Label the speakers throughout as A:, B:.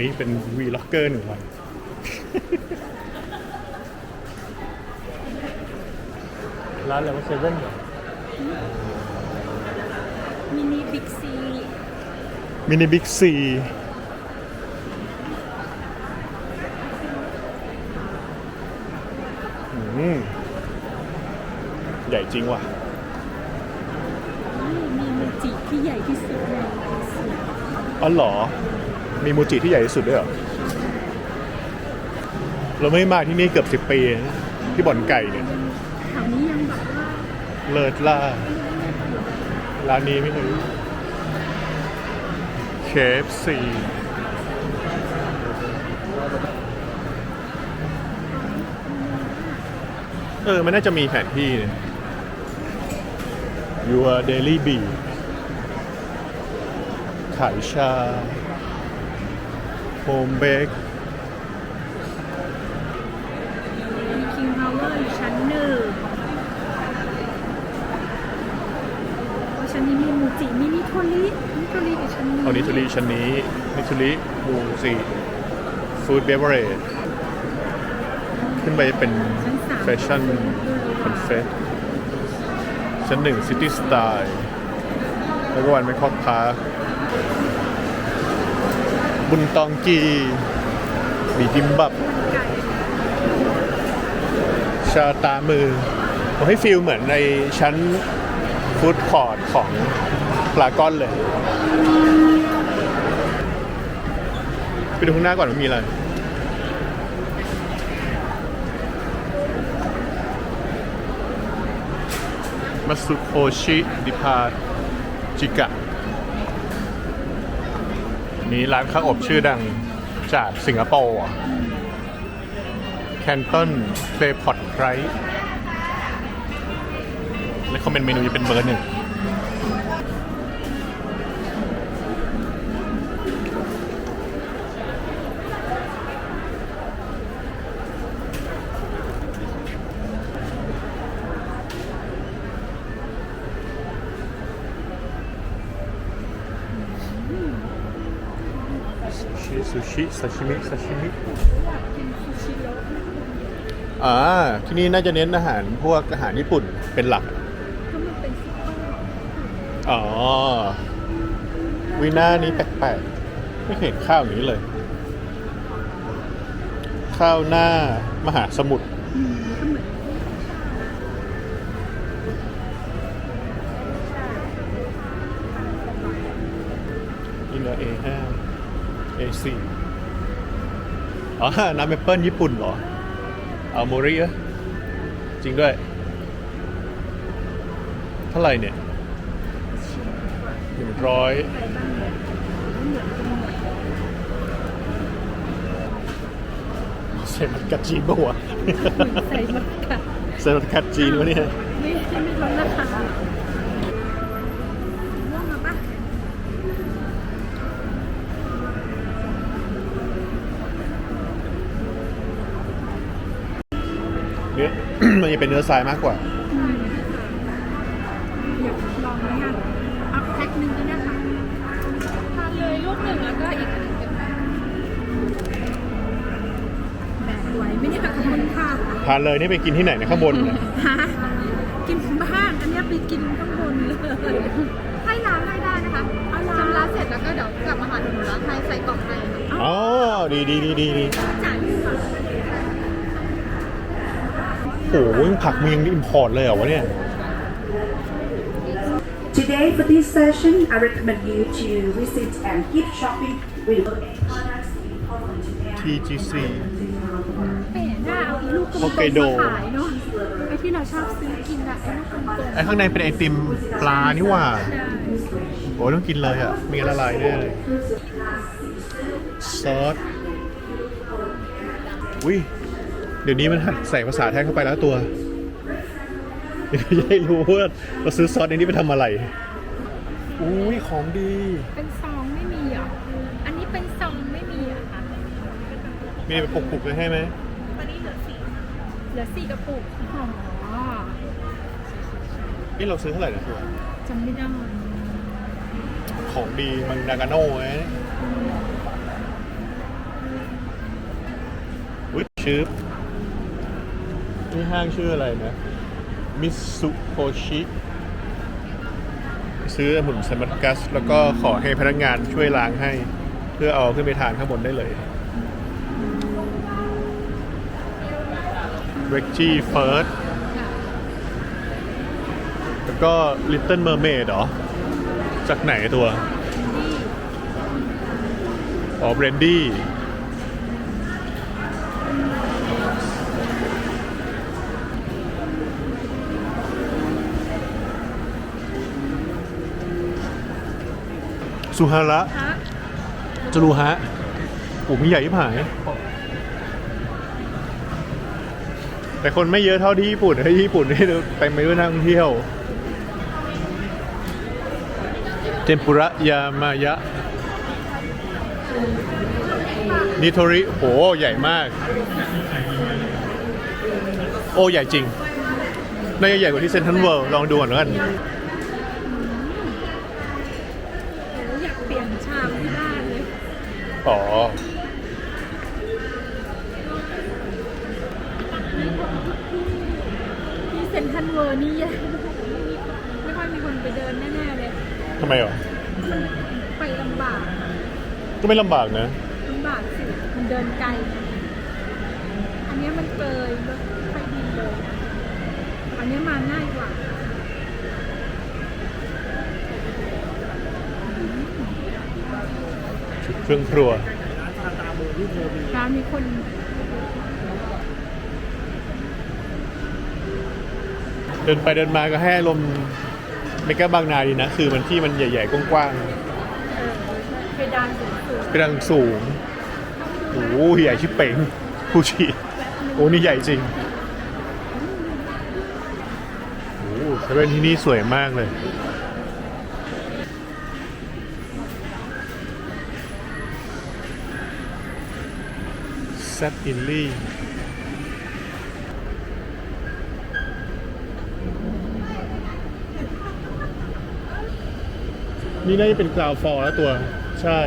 A: วันนี้เป็นวีล็อกเกอร์หนึ่งวันร้านอะไรว่าเซเว่นเหรอ
B: มินิบิ๊กซี
A: มินิบิ๊กซีใหญ่จริงว่ะ
B: มีโมจิที่ใหญ่ที่สุดในเอเชีย
A: อ๋อเหรอ มีมูจิที่ใหญ่ที่สุดด้วยเหรอ เราไม่มาที่นี่เกือบสิบปีนะที่บ่อนไก่เนี่ย
B: แถวนี้ยังแบบว่า
A: เลิศล่าร้านนี้ไม่เคยเคฟซีเออ มันน่าจะมีแผนที่เนี่ย Your Daily Bee ขายชา Home Bake
B: มีคิงพาวเวอร์อยู่ชั้นหนึ่งเพราะชั้นนี้มีโมจิมินิโทริมินิโทริอยู่ชั้นนี้
A: เอานิทุริชั้นนี้นิทุริมูซีฟู้ดเบเวอร์เรจขึ้นไปเป็น
B: ชั้นสาม
A: แฟชั่นคอนเฟสชั้นหนึ่งซิตี้สไตล์แล้วก็วันไม่คอกพาร์ค บุญตองกีบีบิมบับ ชาตามือผมให้ฟิลเหมือนในชั้นฟู้ดคอร์ทของพลากอนเลย ไปดูข้างหน้าก่อนว่ามีอะไรมาสุโคชิดิพาจิกะ นี้ร้านข้าวอบชื่อดังจากสิงคโปร์แคนตันเคลพอตไรและคอมเมนต์เมนูจะเป็นเบอร์หนึ่ง ซูชิซูชิซาชิมิซาชิมิ
B: อยากกินซูชิโร่
A: อ่าที่นี่น่าจะเน้นอาหารพวกอาหารญี่ปุ่นเป็นหลัก
B: ก็มันเป็นซุปเปอร์
A: อ๋อวิน่านี้แปลกๆ ไม่เคยเห็นข้าวอย่างนี้เลย ข้าวหน้ามหาสมุทร
B: เอ
A: สี่อ๋อ น้ำแอปเปิลญี่ปุ่นเหรอเอาโมริอะจริงด้วย เท่าไหร่เนี่ยหนึ่งร้อย
B: อะไรบ้างเนี่ยเหมือนกันหมด
A: ใส่มันกัดจีนปะวะ
B: ใส่มะกะ
A: ใส่มันกัดจีนวะเนี่ย
B: ไม่ไม่ลดราคา
A: เป็นเนื้อทรายมากกว่า
B: อืมอยากลองไหมอะเอาแพ็คหนึ่งก็ได้ค่ะทานเลยลูกหนึ่งแล้วก็อีกอันหนึ่งเป็นแบกไหวไม่ได้แบบขอบคุณค่ะ
A: ทานเลยนี่ไปกินที่ไหนในะข้างบนเนี่ย
B: ฮะกินบ้านอันเนี้ยไปกินข้างบนเลย
C: ให้น้ำให้ได้นะคะชำระเสร็จแล้วก็เดี๋ยวกลับมาหาหนูแล้วให้ใส่กล่องให้ค่ะ
A: อ๋อดีดีดีดีดี
B: จ่ายค่ะ
A: โอ้โหผักมึงยังอิมพอร์ตเลยเหรอวะเนี่ย
D: Today, for this session, I recommend you to visit and keep shopping with products important to their
A: TGC
B: เป๋หน้าเอาอีลูกกลม
A: ฮอกไกโด
B: ๆมาขายเนาะไอ้ที่เราชอบซื้อกินอะไอ้ลูกกลม
A: ไอ้ข้างในเป็นไอติมปลานี่หว่า
B: ๆใช่
A: โอ้ยต้องกินเลยอะ มีละลายแน่เลยซอสอุ้ย เดี๋ยวนี้มันหัดใส่ภาษาไทยเข้าไปแล้วตัวเดี๋ยวจะได้รู้ว่าเราซื้อซอสในนี้ไปทำอะไร อุ้ยของดี
B: เป็นซองไม่มีเหรอ อันนี้เป็นซองไม่มีเหรอะคะ
A: มีแบบปุกๆเลยให้ไหม
B: ตอนนี้เหลือสี่เหลือสี่กระปุกอ๋อ
A: นี่เราซื้อเท่าไหร่นะตัว
B: จำไม่ได้
A: ของดีมังดากาโน่ไงชื่อ นี่ห้างชื่ออะไรนะมิสุโ o ชิซื้อหมุนไซมัสกัส แล้วก็ขอให้พนักงานช่วยล้างให้ เพื่อเอาขึ้นไปทานข้างบนได้เลย w e g g i e First แล้วก็ Little Mermaid เหรอ จากไหนตัว อ๋อเบรนดี้ สุฮาระ
B: ฮะ
A: จะรู้ฮะโอ้มีใหญ่ที่ผาย แต่คนไม่เยอะเท่าที่ญี่ปุ่นที่ญี่ปุ่นนี่เต็มไปด้วยนักท่องเที่ยว เทมปุระยามายะนิโทริโหใหญ่มาก โอ้ ใหญ่จริง น่าจะใหญ่กว่าที่เซนทรัลเวิลด์ลองดูก่อนแล้วกัน
B: โอ้อยากเปลี่ยนชามที่บ้านเลย
A: อ๋อ
B: ที่เซ็นทรัลเวิร์นี่แย่ไม่ค่อยมีคนไปเดินแน่ๆเลย
A: ทำไมเหรอ
B: ไปลำบาก
A: ก็ไม่ลำบากนะ
B: ลำบากสิมันเดินไกลไงอันเนี้ยมันเกยรถไฟดีเลยนะอันเนี้ยมาง่ายกว่า
A: ชุด เครื่องครัว
B: ร้านมีคน
A: เดินไปเดินมาก็ให้ลมณ์ไม่กล้าบางนาดีนะ คือมันที่มันใหญ่ ๆ กว้าง
B: เออเพดานสูงสูง
A: ๆกระดังสูงโอ้โหใหญ่ชิบเป่งผู้ชีโอ้นี่ใหญ่จริงโอ้โหเซเว่นที่นี่สวยมากเลย ซอินลี่นี่น่าจะเป็นกราวฟอร์แล้วตัว ใช่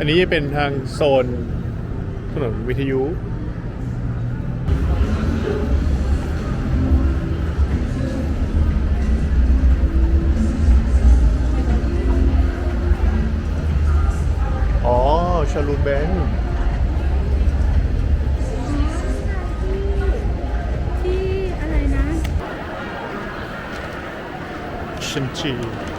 A: อันนี้จะเป็นทางโซนถนนวิทยุอ๋อชาลูเบน
B: ที่อะไรนะ
A: ชินจี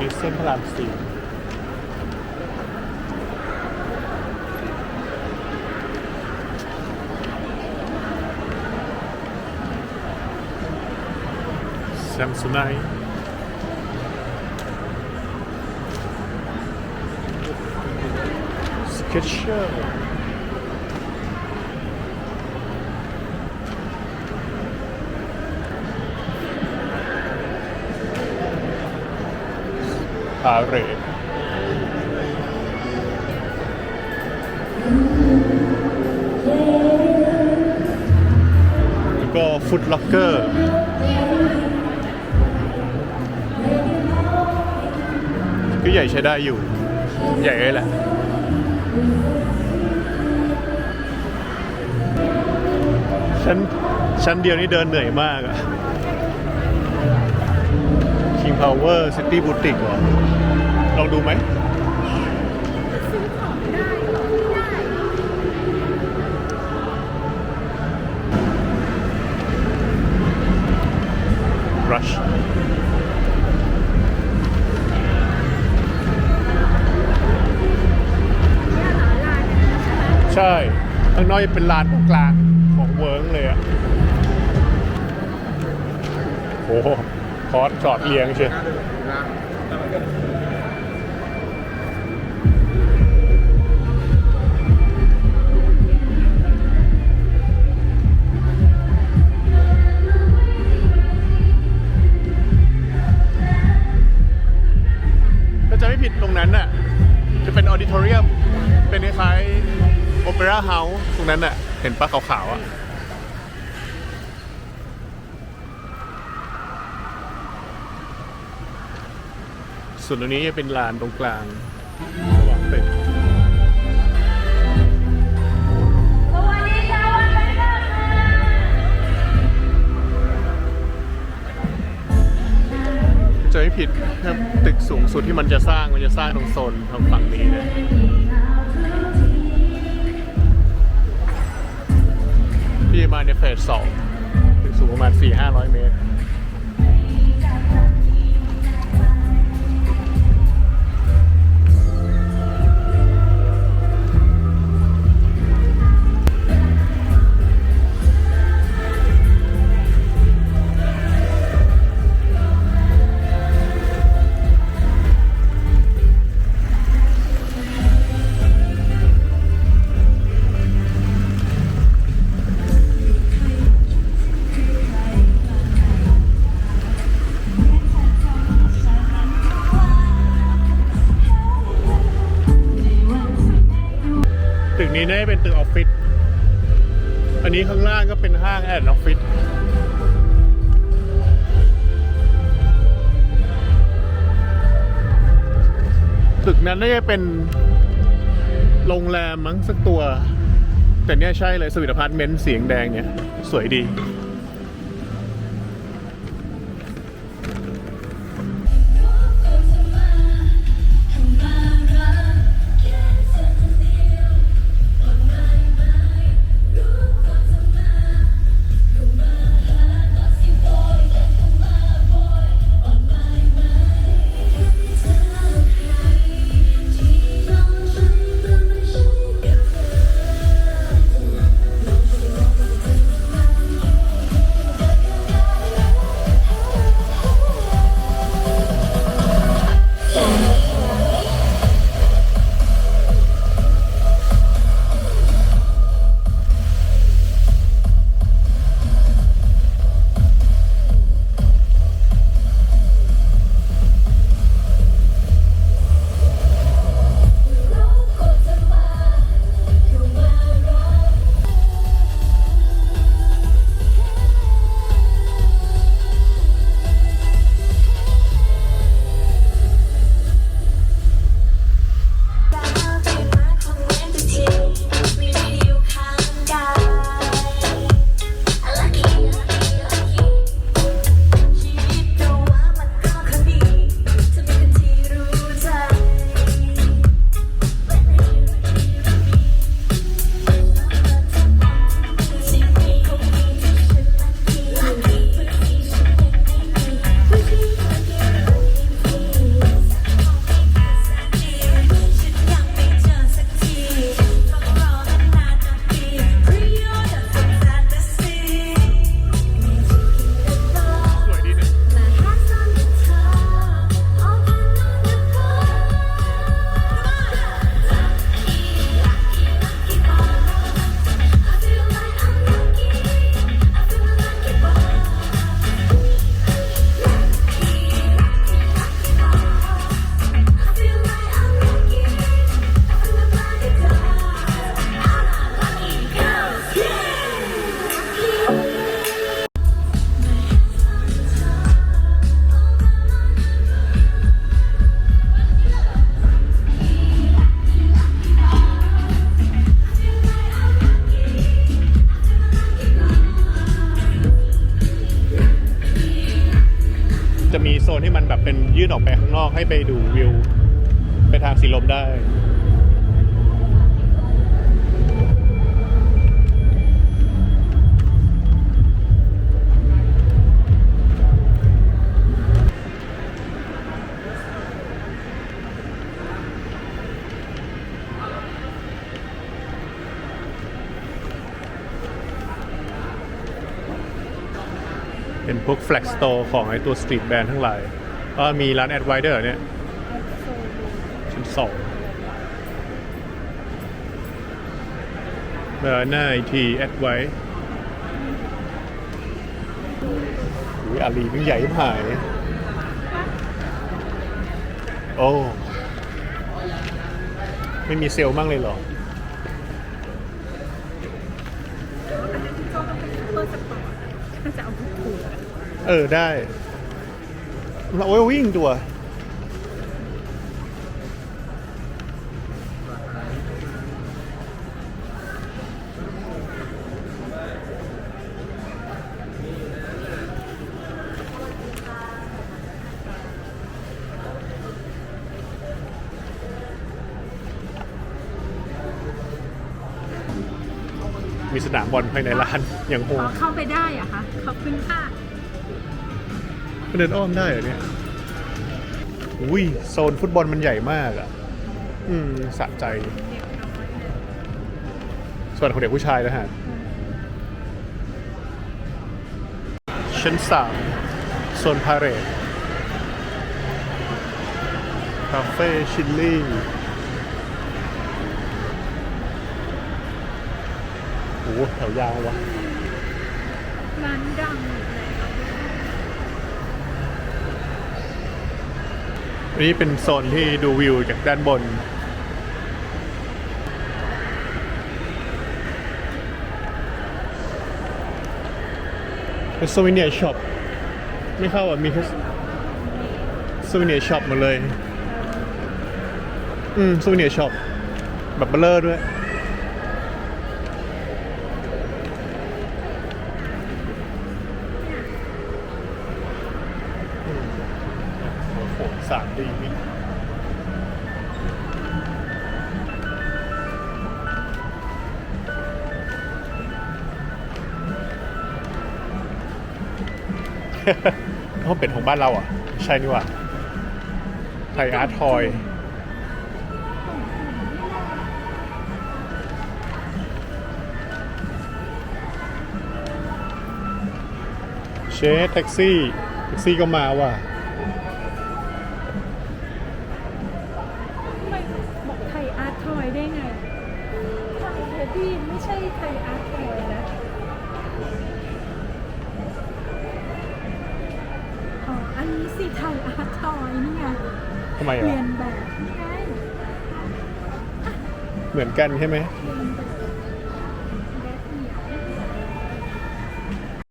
A: มีเส้นพระรามสี่แซมซูไนสเก็ตเชอร์าเรแล้วก็ฟุตล็อกเกอร์ก็ใหญ่ใช้ได้อยู่ ใหญ่เลยแหละชั้นชั้นเดียวนี่เดินเหนื่อยมากอะ Power City Boutique เหรอลองดูไหม
B: รอไม่ได้
A: Rush
B: ใช่ไหม
A: ใช่ ข้างนอกจะเป็นลานตรงกลางของเวิร์กเลยอะโอ้โห คอร์สจอดเรียงเชียถ้าจะไม่ผิดตรงนั้นน่ะ จะเป็นออดิทอเรียม เป็นคล้ายโอเปร่าเฮาส์ตรงนั้นน่ะ เห็นป้าขาวๆอะ ส่วนตรงนี้จะเป็นลานตรงกลางระหว่างตึกจะไม่ผิดครับตึกสูงสุดที่มันจะสร้างมันจะสร้างตรงโซนทางฝั่งนี้นะที่มาในเฟสสองตึกสูงประมาณ 4-500 เมตร นี้น่าจะเป็นตึกออฟฟิศ อันนี้ข้างล่างก็เป็นห้างแอดออฟฟิศ ตึกนั้นน่าจะเป็นโรงแรมมั้งสักตัว แต่เนี่ยใช่เลยสวิตอพาร์ตเมนต์เสียงแดงเนี่ย สวยดี ให้ไปดูวิว ไปทางสีลมได้ เป็นพวกแฟลกสโตร์ของไอตัวสตรีทแบรนด์ทั้งหลาย ก็มีร้านแอดไวเดอร์เนี่ยชั้นสองเบอร์หน้าทีแอดไวอุ้ยอาลีมันใหญ่ผ่ายโอ้ไม่มีเซลล์มั่งเลยเหรอ
B: เออ
A: ได้ เราเอาไว้วิ่งตัวมีสนามบอลภายในร้านอย่างโห
B: อ๋อเข้าไปได้เหรอะคะ ขอบคุณค่ะ
A: เดินอ้อมได้เหรอเนี่ยอุ้ยโซนฟุตบอลมันใหญ่มากอะ อืมสะใจ ส่วนของเด็กผู้ชายนะฮะ ชั้นสามโซนพาเรตคาเฟ่ชิลลี่โอ้โหแถวยาววะ
B: ร้านดังอีกแล้ว
A: อั นี่เป็นโซนที่ดูวิวจากด้านบน เป็นสวิเนียช็อปไม่เข้าอะ มีแค่สวิเนียช็อปหมดเลย อืมโซวิเนียช็อปแบบเบลเลอร์ด้วย โอ้โหสาม ดีมิเขาเป็นของบ้านเราอะ ใช่นี่ว่าไทยอาร์ทอย เชฟแท็กซี่ แท็กซี่ก็มาว่ะำไม
B: เรีย
A: อะ
B: นแบบนี่ไง
A: เหมือนกันใช่ไหม
B: เรียนแบบ